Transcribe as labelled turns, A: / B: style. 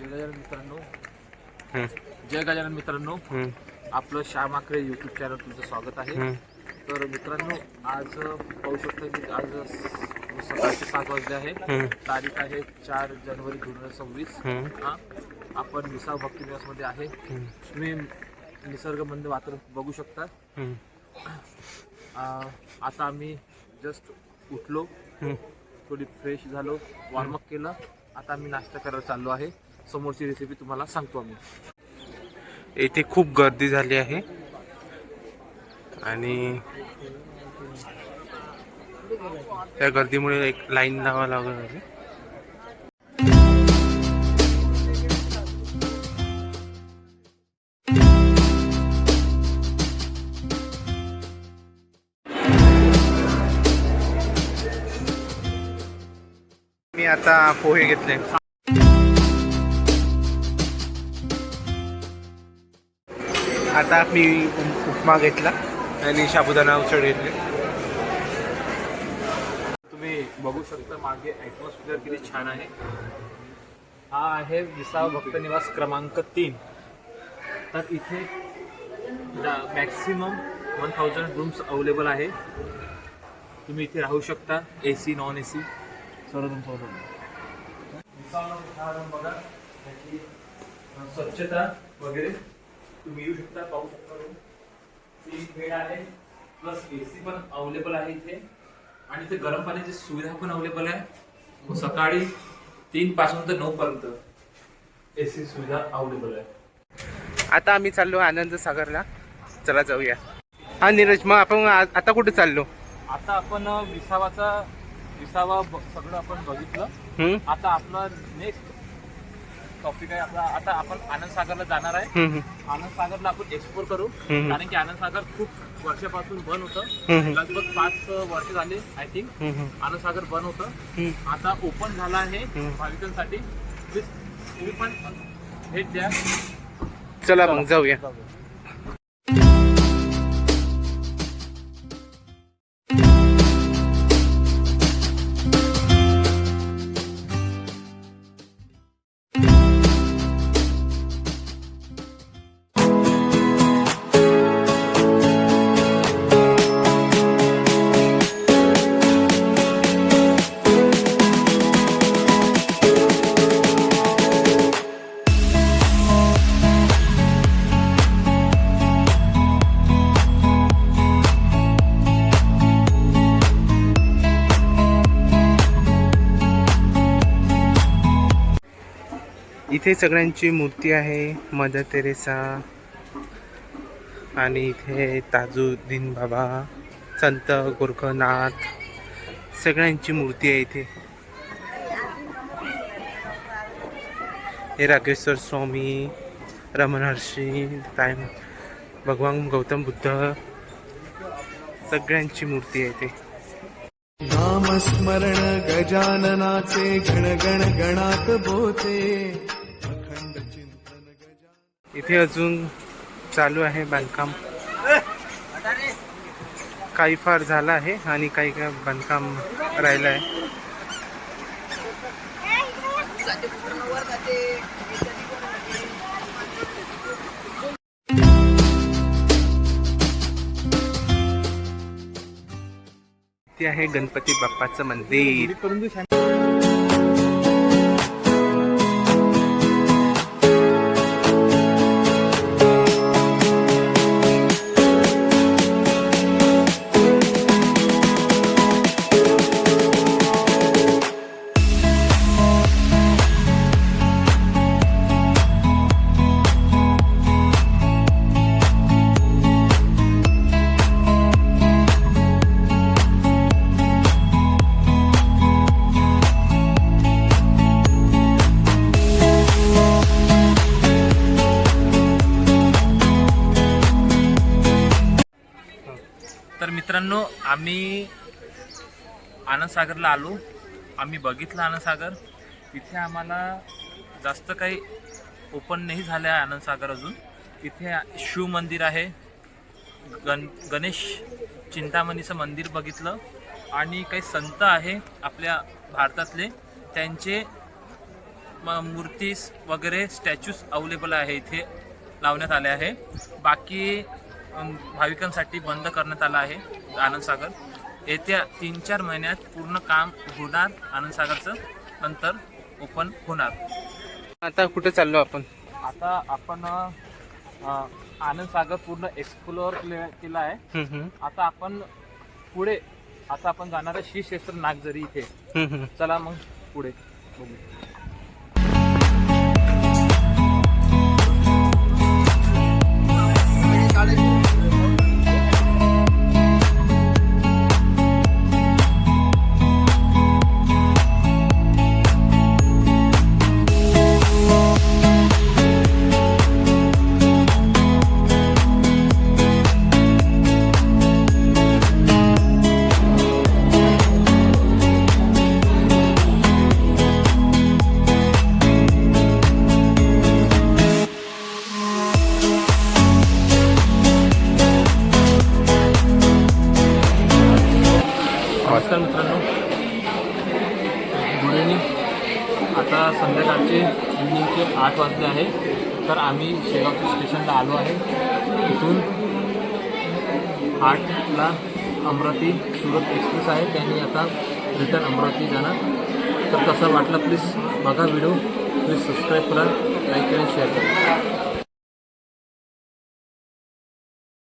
A: जय गजानन मित्रांनो. जय गजानन मित्रांनो. आपलं श्याम आखरे यूट्यूब चॅनल तुमचं स्वागत आहे. तर मित्रांनो आज पाहू शकता की आज सकाळचे सात वाजले आहे. तारीख आहे चार जानेवारी दोन हजार सव्वीस. हा. आपण विसाव भक्ती निवासमध्ये आहे.
B: हम्म.
A: तुम्ही निसर्गमंद वातावरण बघू शकता. आ, आता आम्ही जस्ट उठलो. थोडी फ्रेश झालो. वॉर्मअप केलं. आता आम्ही नाश्ता करायला चाललो आहे. समोरची रेसिपी तुम्हाला सांगतो आम्ही.
B: इथे खूप गर्दी झाली आहे. आणि त्या गर्दीमुळे एक लाईन लावा लागत आहे. मी आता पोहे घेतले. आता मी उपमा घेतला आणि साबुदाणा उसळ घेतले.
A: तुम्ही बघू शकता मागे ॲटमॉस्फिअर किती छान आहे. हा आहे विसाव भक्त निवास क्रमांक तीन. तर इथे maximum one thousand rooms available आहे. तुम्ही इथे राहू शकता A C non A C सर्व रूम अवेलेबल बघा. त्याची स्वच्छता वगैरे तुम्ही येऊ शकता पाहू शकता बेड आहे प्लस ए सी पण अवेलेबल आहे इथे. आणि इथे गरम पाण्याची सुविधा पण अवेलेबल आहे. सकाळी तीन पासून तर नऊ पर्यंत ए सी सुविधा अवेलेबल आहे.
B: आता आम्ही चाललो आनंद सागरला. चला जाऊया. हा नीरज मग आपण आ- आता कुठे चाललो?
A: आता आपण विसावाचा विसावा सगळं आपण बघितलं? आता आपला नेक्स्ट टॉपिक आहे. आपला आता आपण आनंद सागरला जाणार आहे. आनंद सागरला आपण एक्सप्लोर करू. कारण की आनंद सागर खूप वर्षापासून बंद होतं. लगभग पाच वर्ष झाले आय थिंक आनंद सागर बंद होतं. आता ओपन झाला आहे. भाविकांसाठी. प्लीज तुम्ही पण भेट द्या.
B: चला मग जाऊया. इथे सगळ्यांची मूर्ती आहे मदर तेरेसा आणि इथे ताजुद्दीन बाबा संत गोरखनाथ सगळ्यांची मूर्ती आहे इथे. हे राकेश्वर स्वामी रमणहर्षी महर्षी भगवान गौतम बुद्ध सगळ्यांची मूर्ती आहे इथे.
C: नामस्मरण गजाननाचे गण गण गणात बोते.
B: इथे अजून चालू आहे बांधकाम. काही फार झालं आहे आणि काही काय बांधकाम राहिलं आहे. ते आहे गणपती बाप्पाचं मंदिर.
A: मित्रांनो आम्ही आनंदसागरला आलो. आम्ही बघितलं आनंदसागर. तिथे आम्हाला जास्त काही ओपन नाही झालं आहे आनंदसागर अजून. तिथे शिव मंदिर आहे. गण गणेश चिंतामणीचं मंदिर बघितलं. आणि काही संत आहे आपल्या भारतातले. त्यांचे म- मूर्तीस वगैरे स्टॅच्यूज अवेलेबल आहे इथे लावण्यात आले आहे. बाकी भाविकांसाठी बंद करण्यात आलं आहे आनंदसागर येत्या तीन चार महिन्यात पूर्ण काम होणार आनंदसागरचं नंतर ओपन होणार.
B: आता कुठे चाललो आपण?
A: आता आपण आनंदसागर पूर्ण एक्सप्लोअर केला आहे. आता आपण पुढे आता आपण जाणार आहे श्री क्षेत्र नागझरी इथे. चला मग पुढे बघू. आता संध्याकाळचे इव्हनिंगचे आठ वाजले आहे. तर आम्ही शेगावच्या स्टेशनला आलो आहे. इथून आठला अमरावती सुरत एक्सप्रेस आहे. त्यांनी आता रिटर्न अमरावती जाणार. तर कसं वाटलं प्लीज बघा व्हिडिओ प्लीज सबस्क्राईब करा लाईक करा शेअर करा.